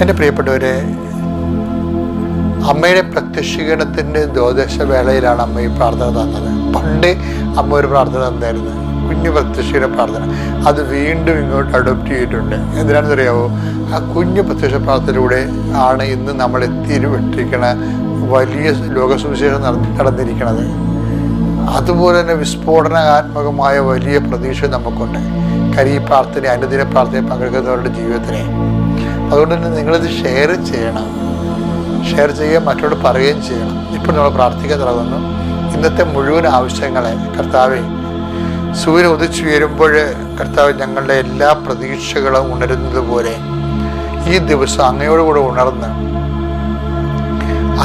എന്റെ പ്രിയപ്പെട്ടവരെ അമ്മയുടെ പ്രത്യക്ഷീകരണത്തിന്റെ ദ്വാദശ വേളയിലാണ് അമ്മ ഈ പ്രാർത്ഥന തന്നത്. പണ്ട് അമ്മ ഒരു പ്രാർത്ഥന തന്നായിരുന്നു. കുഞ്ഞു പ്രത്യക്ഷീകരണ പ്രാർത്ഥന. അത് വീണ്ടും ഇങ്ങോട്ട് അഡോപ്റ്റ് ചെയ്തിട്ടുണ്ട്. എന്തിനാണെന്ന് അറിയാമോ ആ കുഞ്ഞു പ്രത്യക്ഷ പ്രാർത്ഥനയിലൂടെ ആണ് ഇന്ന് നമ്മൾ എത്തിയിരിക്കണ വലിയ ലോകസുവിശേഷം നടത്തി കടന്നിരിക്കുന്നത് അതുപോലെ തന്നെ വിസ്ഫോടനാത്മകമായ വലിയ പ്രതീക്ഷ നമുക്കുണ്ട്. കാര്യം ഈ പ്രാർത്ഥന അനുദിന പ്രാർത്ഥന പങ്കെടുക്കുന്നവരുടെ ജീവിതത്തിനെ അതുകൊണ്ട് തന്നെ നിങ്ങളിത് ഷെയർ ചെയ്യണം. ഷെയർ ചെയ്യുക മറ്റോട് പറയുകയും ചെയ്യണം. ഇപ്പോൾ നമ്മൾ പ്രാർത്ഥിക്കാൻ തുടങ്ങുന്നു. ഇന്നത്തെ മുഴുവൻ ആവശ്യങ്ങളെ കർത്താവെ സൂര്യൻ ഉദിച്ചു വരുമ്പോൾ കർത്താവ് ഞങ്ങളുടെ എല്ലാ പ്രതീക്ഷകളും ഉണരുന്നത് പോലെ ഈ ദിവസം അങ്ങയോടുകൂടെ ഉണർന്ന്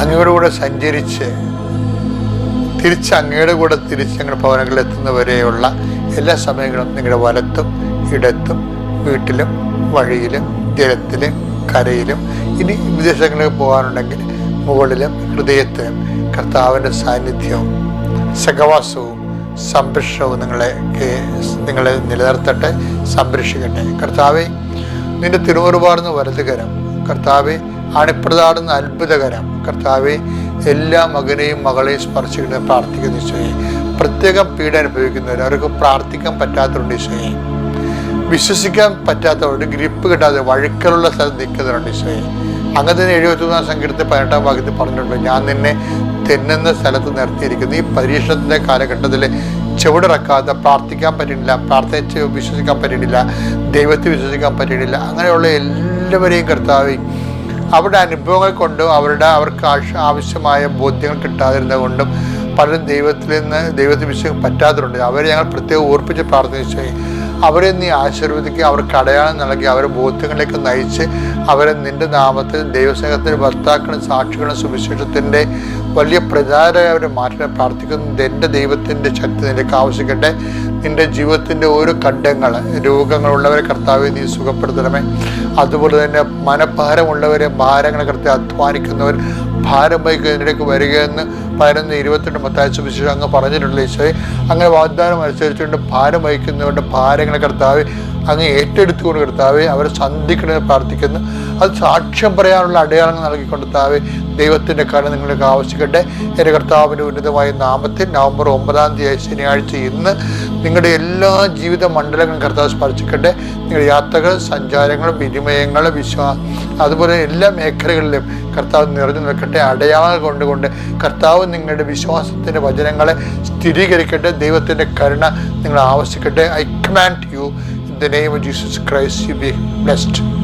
അങ്ങയോടുകൂടെ സഞ്ചരിച്ച് തിരിച്ച് അങ്ങയുടെ കൂടെ തിരിച്ച് ഞങ്ങളുടെ ഭവനങ്ങളിൽ എത്തുന്നവരെയുള്ള എല്ലാ സമയങ്ങളും നിങ്ങളുടെ വലത്തും ഇടത്തും വീട്ടിലും വഴിയിലും ജലത്തിലും കരയിലും ഇനി വിദേശങ്ങളിൽ പോകാനുണ്ടെങ്കിൽ മുകളിലും ഹൃദയത്തിലും കർത്താവിന്റെ സാന്നിധ്യവും സഹവാസവും സംരക്ഷണവും നിങ്ങളെ നിങ്ങളെ നിലനിർത്തട്ടെ സംരക്ഷിക്കട്ടെ. കർത്താവെ നിന്റെ തിരുവറുപാടുന്ന വലതുകരം. കർത്താവെ അണിപ്രതാടുന്ന അത്ഭുതകരം. കർത്താവെ എല്ലാ മകനെയും മകളെയും സ്പർശിക്കുന്ന പ്രാർത്ഥിക്കുന്ന ഈശോയെ. പ്രത്യേകം പീഡ അനുഭവിക്കുന്നവർ അവർക്ക് പ്രാർത്ഥിക്കാൻ പറ്റാത്തവരുണ്ട് ഈശോയെ. വിശ്വസിക്കാൻ പറ്റാത്തവരുണ്ട് ഗ്രിപ്പ് കിട്ടാതെ വഴുക്കലുള്ള സ്ഥലത്ത് നിൽക്കുന്നവരുണ്ട് ഈശോയെ. അങ്ങനെ തന്നെ എഴുപത്തിമൂന്നാം സംഗീതത്തിൽ പതിനെട്ടാം ഭാഗത്തിൽ പറഞ്ഞിട്ടുണ്ട് ഞാൻ നിന്നെ തെന്നുന്ന സ്ഥലത്ത് നിർത്തിയിരിക്കുന്നു. ഈ പരീക്ഷണത്തിന്റെ കാലഘട്ടത്തിൽ ചുവടിറക്കാതെ പ്രാർത്ഥിക്കാൻ പറ്റുന്നില്ല പ്രാർത്ഥിച്ച് വിശ്വസിക്കാൻ പറ്റുന്നില്ല ദൈവത്തെ വിശ്വസിക്കാൻ പറ്റുന്നില്ല. അങ്ങനെയുള്ള എല്ലാവരെയും കർത്താവ് അവരുടെ അനുഭവങ്ങൾ കൊണ്ടും അവരുടെ അവർക്ക് ആവശ്യമായ ബോധ്യങ്ങൾ കിട്ടാതിരുന്ന കൊണ്ടും പലരും ദൈവത്തിൽ നിന്ന് ദൈവത്തെ വിശ്വസിക്കാൻ പറ്റാത്തതുണ്ട് അവരെ ഞങ്ങൾ പ്രത്യേകം ഓർപ്പിച്ച് പ്രാർത്ഥിച്ചു അവരെ നീ ആശീർവദിക്കുക അവർക്ക് അടയാളം നൽകി അവരെ ബോധ്യങ്ങളിലേക്ക് നയിച്ച് അവരെ നിന്റെ നാമത്തിൽ ദൈവസ്നേഹത്തിന് ഭർത്താക്കളും സാക്ഷികളും സുവിശേഷത്തിന്റെ വലിയ പ്രചാരകരെ മാറ്റാൻ പ്രാർത്ഥിക്കുന്നു. എന്റെ ദൈവത്തിന്റെ ശക്തി നിനക്ക് ആവശ്യിക്കട്ടെ നിന്റെ ജീവിതത്തിന്റെ ഓരോ ഖണ്ഡങ്ങൾ രോഗങ്ങളുള്ളവരെ കർത്താവെ നീ സുഖപ്പെടുത്തണമേ. അതുപോലെ തന്നെ മനഭാരമുള്ളവരെ ഭാരങ്ങളെ കർത്താവ് അധ്വാനിക്കുന്നവർ ഭാരം വഹിക്കുന്നതിനിടയ്ക്ക് വരികയെന്ന് പതിനൊന്ന് ഇരുപത്തെട്ട് മത്താഴ്ച വിശേഷം അങ്ങ് പറഞ്ഞിട്ടുള്ള ഈശോയെ. അങ്ങനെ വാഗ്ദാനം അനുസരിച്ചുകൊണ്ട് ഭാരം വഹിക്കുന്നവരുടെ ഭാരങ്ങളെ കർത്താവ് അങ്ങ് ഏറ്റെടുത്തുകൊണ്ട് കർത്താവെ അവരെ സന്ധിക്കണമെന്ന് പ്രാർത്ഥിക്കുന്നു. അത് സാക്ഷ്യം പറയാനുള്ള അടയാളങ്ങൾ കർത്താവെ ദൈവത്തിന്റെ കാര്യം നിങ്ങൾക്ക് ആവശ്യിക്കട്ടെ. എന്റെ കർത്താവിന്റെ ഉന്നതമായ നാമത്തിൽ നവംബർ ഒമ്പതാം തീയതി ശനിയാഴ്ച ഇന്ന് നിങ്ങളുടെ എല്ലാ ജീവിത മണ്ഡലങ്ങളും കർത്താവ് സ്പർശിക്കട്ടെ. നിങ്ങളുടെ യാത്രകൾ സഞ്ചാരങ്ങൾ വിനിമയങ്ങൾ വിശ്വാസം അതുപോലെ എല്ലാ മേഖലകളിലും കർത്താവ് നിറഞ്ഞു നിൽക്കട്ടെ. അടയാളങ്ങൾ കൊണ്ടുകൊണ്ട് കർത്താവ് നിങ്ങളുടെ വിശ്വാസത്തിന്റെ വചനങ്ങളെ സ്ഥിരീകരിക്കട്ടെ. ദൈവത്തിന്റെ കരുണ നിങ്ങൾ ആവശ്യിക്കട്ടെ. I command you in the name of Jesus Christ you be blessed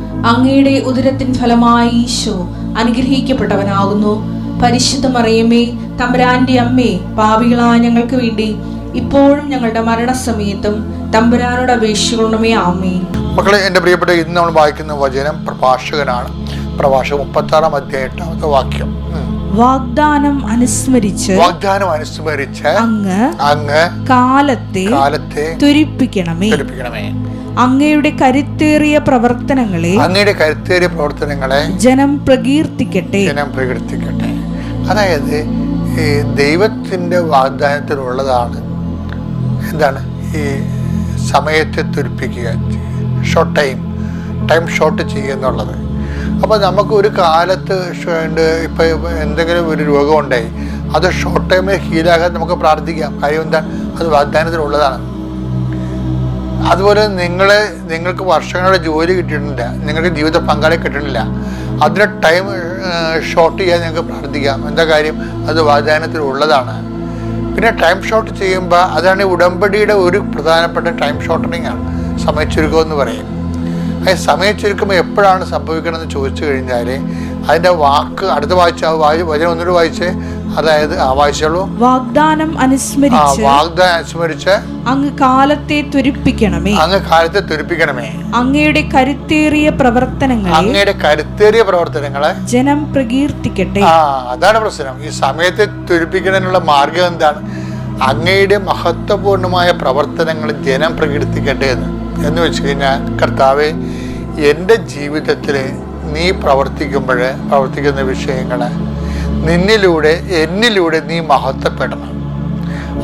അങ്ങയുടെ ഉദരത്തിൻ ഫലമായി ഈശോ അനുഗ്രഹിക്കപ്പെട്ടവനാകുന്നു. പരിശുദ്ധ മറിയമ്മേ തമ്പുരാന്റെ അമ്മേ പാപികളായ ഞങ്ങൾക്ക് വേണ്ടി ഇപ്പോഴും ഞങ്ങളുടെ മരണസമയത്തും തമ്പുരാനോട് അപേക്ഷിക്കണമേ ആമേ മക്കളെ എന്റെ പ്രിയപ്പെട്ട ഇന്ന് നമ്മൾ വായിക്കുന്ന വചനം പ്രഭാഷകനാണ്. പ്രഭാഷകൻ മുപ്പത്തി ആറാം അധ്യായം എട്ടാമത്തെ വാക്യം. വാഗ്ദാനം അനുസ്മരിച്ച് വാഗ്ദാനം അനുസ്മരിച്ച് അങ്ങ് അങ്ങ് കാലത്തെ കാലത്തെ തുരിപ്പിക്കണമേ. ധരിപ്പിക്കണമേ അങ്ങയുടെ കരുത്തേറിയ പ്രവർത്തനങ്ങളെ അങ്ങയുടെ കരുത്തേറിയ പ്രവർത്തനങ്ങളെ ജനം പ്രകീർത്തിക്കട്ടെ. ജനം പ്രകീർത്തിക്കട്ടെ. അതായത് ഈ ദൈവത്തിന്റെ വാഗ്ദാനത്തിലുള്ളതാണ്. എന്താണ്? ഈ സമയത്തെ തുരിപ്പിക്കുക ഷോർട്ട് ടൈം ടൈം ഷോർട്ട് ചെയ്യുക എന്നുള്ളത്. അപ്പോൾ നമുക്ക് ഒരു കാലത്ത് ഇപ്പം എന്തെങ്കിലും ഒരു രോഗമുണ്ടായി അത് ഷോർട്ട് ടൈമിൽ ഹീലാകാൻ നമുക്ക് പ്രാർത്ഥിക്കാം. കാര്യം എന്താ? അത് വാഗ്ദാനത്തിലുള്ളതാണ്. അതുപോലെ നിങ്ങൾ നിങ്ങൾക്ക് വർഷങ്ങളുടെ ജോലി കിട്ടിയിട്ടില്ല നിങ്ങൾക്ക് ജീവിത പങ്കാളി കിട്ടണില്ല അതിന് ടൈം ഷോർട്ട് ചെയ്യാൻ നിങ്ങൾക്ക് പ്രാർത്ഥിക്കാം. എന്താ കാര്യം? അത് വാഗ്ദാനത്തിൽ ഉള്ളതാണ്. പിന്നെ ടൈം ഷോർട്ട് ചെയ്യുമ്പോൾ അതാണ് ഉടമ്പടിയുടെ ഒരു പ്രധാനപ്പെട്ട ടൈം ഷോർട്ടനിങ് ആണ്. സമയച്ചുരുക്കം എന്ന് പറയും. അത് സമയച്ചുരുക്കം എപ്പോഴാണ് സംഭവിക്കണമെന്ന് ചോദിച്ചു കഴിഞ്ഞാൽ അതിന്റെ വാക്ക് അടുത്ത വായിച്ച വായി വചനം ഒന്നുകൂടി വായിച്ച് അതായത് വായിച്ചുള്ളൂ വാഗ്ദാനം അനുസ്മരിച്ച് വാഗ്ദാനം അനുസ്മരിച്ച് അങ്ങ് കാലത്തെ തുരിപ്പിക്കണമേ. അങ്ങ് കാലത്തെ തുരിപ്പിക്കണമേ. അങ്ങയുടെ കരുത്തേറിയ പ്രവർത്തനങ്ങൾ അങ്ങയുടെ കരുത്തേറിയ പ്രവർത്തനങ്ങളെ ജനം പ്രകീർത്തിക്കട്ടെ. ആ അതാണ് പ്രശ്നം. ഈ സമയത്തെ തുരിപ്പിക്കുന്നതിനുള്ള മാർഗം എന്താണ്? അങ്ങയുടെ മഹത്വപൂർണമായ പ്രവർത്തനങ്ങൾ ജനം പ്രകീർത്തിക്കട്ടെ എന്ന്. എന്ന് വെച്ച് കഴിഞ്ഞാൽ കർത്താവ് എന്റെ ജീവിതത്തിൽ നീ പ്രവർത്തിക്കുമ്പോൾ പ്രവർത്തിക്കുന്ന വിഷയങ്ങൾ നിന്നിലൂടെ എന്നിലൂടെ നീ മഹത്വപ്പെടണം.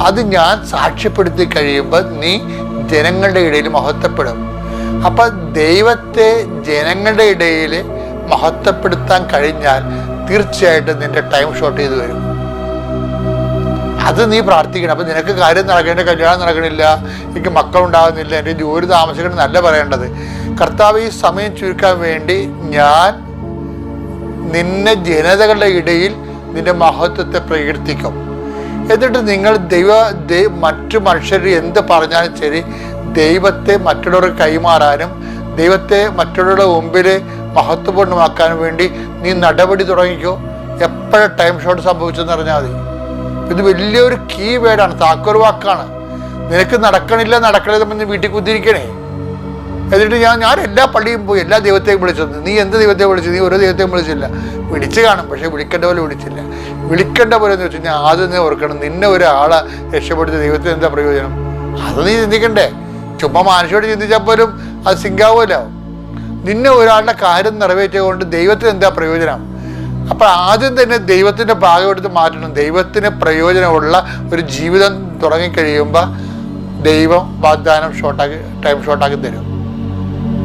അത് ഞാൻ സാക്ഷ്യപ്പെടുത്തി കഴിയുമ്പോൾ നീ ജനങ്ങളുടെ ഇടയിൽ മഹത്വപ്പെടും. അപ്പം ദൈവത്തെ ജനങ്ങളുടെ ഇടയിൽ മഹത്വപ്പെടുത്താൻ കഴിഞ്ഞാൽ തീർച്ചയായിട്ടും നിന്റെ ടൈം ഷോർട്ട് ചെയ്ത് വരും. അത് നീ പ്രാർത്ഥിക്കണം. അപ്പം നിനക്ക് കാര്യം നടക്കേണ്ട കല്യാണം നടക്കണില്ല എനിക്ക് മക്കളുണ്ടാകുന്നില്ല എന്റെ ജോലി താമസിക്കണം എന്നല്ല പറയേണ്ടത്. കർത്താവ് ഈ സമയം ചുരുക്കാൻ വേണ്ടി ഞാൻ നിന്നെ ജനതകളുടെ ഇടയിൽ നിന്റെ മഹത്വത്തെ പ്രകീർത്തിക്കും. എന്നിട്ട് നിങ്ങൾ ദൈവ മറ്റു മനുഷ്യർ എന്ത് പറഞ്ഞാലും ശരി ദൈവത്തെ മറ്റുള്ളവർ കൈമാറാനും ദൈവത്തെ മറ്റുള്ളവരുടെ മുമ്പിൽ മഹത്വപൂർണമാക്കാനും വേണ്ടി നീ നടപടി തുടങ്ങിക്കോ. എപ്പോഴും ടൈം ഷോട്ട് സംഭവിച്ചെന്ന് അറിഞ്ഞാൽ മതി. ഇത് വലിയൊരു കീ വേർഡാണ് താക്കോർ വാക്കാണ്. നിനക്ക് നടക്കണില്ല നടക്കണില്ല നീ വീട്ടിൽ കുത്തിരിക്കണേ എന്നിട്ട് ഞാൻ ഞാൻ എല്ലാ പള്ളിയും പോയി എല്ലാ ദൈവത്തെയും വിളിച്ചത്. നീ എന്ത് ദൈവത്തെ വിളിച്ചു? നീ ഒരു ദൈവത്തെയും വിളിച്ചില്ല. വിളിച്ചു കാണും പക്ഷെ വിളിക്കേണ്ട പോലെ വിളിച്ചില്ല. വിളിക്കേണ്ട പോലെ എന്ന് വെച്ച് കഴിഞ്ഞാൽ ആദ്യം നീ ഓർക്കണം. നിന്നെ ഒരാളെ രക്ഷപ്പെടുത്തിയ ദൈവത്തിന് എന്താ പ്രയോജനം? അത് നീ ചിന്തിക്കണ്ടേ. ചുമ്മാ മനുഷ്യരോട് ചിന്തിച്ചാൽ പോലും അത് സിങ്കാവുമല്ലോ. നിന്നെ ഒരാളുടെ കാര്യം നിറവേറ്റിയത് ദൈവത്തിന് എന്താ പ്രയോജനം? അപ്പോൾ ആദ്യം തന്നെ ദൈവത്തിന്റെ ഭാഗമെടുത്ത് മാറ്റണം. ദൈവത്തിന് പ്രയോജനമുള്ള ഒരു ജീവിതം തുടങ്ങിക്കഴിയുമ്പോൾ ദൈവം വാഗ്ദാനം ഷോർട്ടാക്കി ടൈം ഷോർട്ടാക്കി തരും.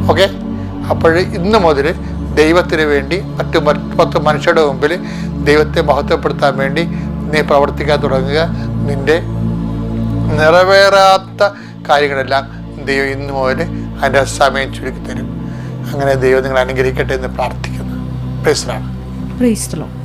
ഓക്കെ? അപ്പോൾ ഇന്ന് മുതൽ ദൈവത്തിന് വേണ്ടി മറ്റു പത്ത് മനുഷ്യരുടെ മുമ്പിൽ ദൈവത്തെ മഹത്വപ്പെടുത്താൻ വേണ്ടി നീ പ്രവർത്തിക്കാൻ തുടങ്ങുക. നിന്റെ നിറവേറാത്ത കാര്യങ്ങളെല്ലാം ദൈവം ഇന്ന് മുതൽ അതിന്റെ സമയം ചുരുക്കി തരും. അങ്ങനെ ദൈവം നിങ്ങൾ അനുഗ്രഹിക്കട്ടെ എന്ന് പ്രാർത്ഥിക്കുന്നു. The Lord.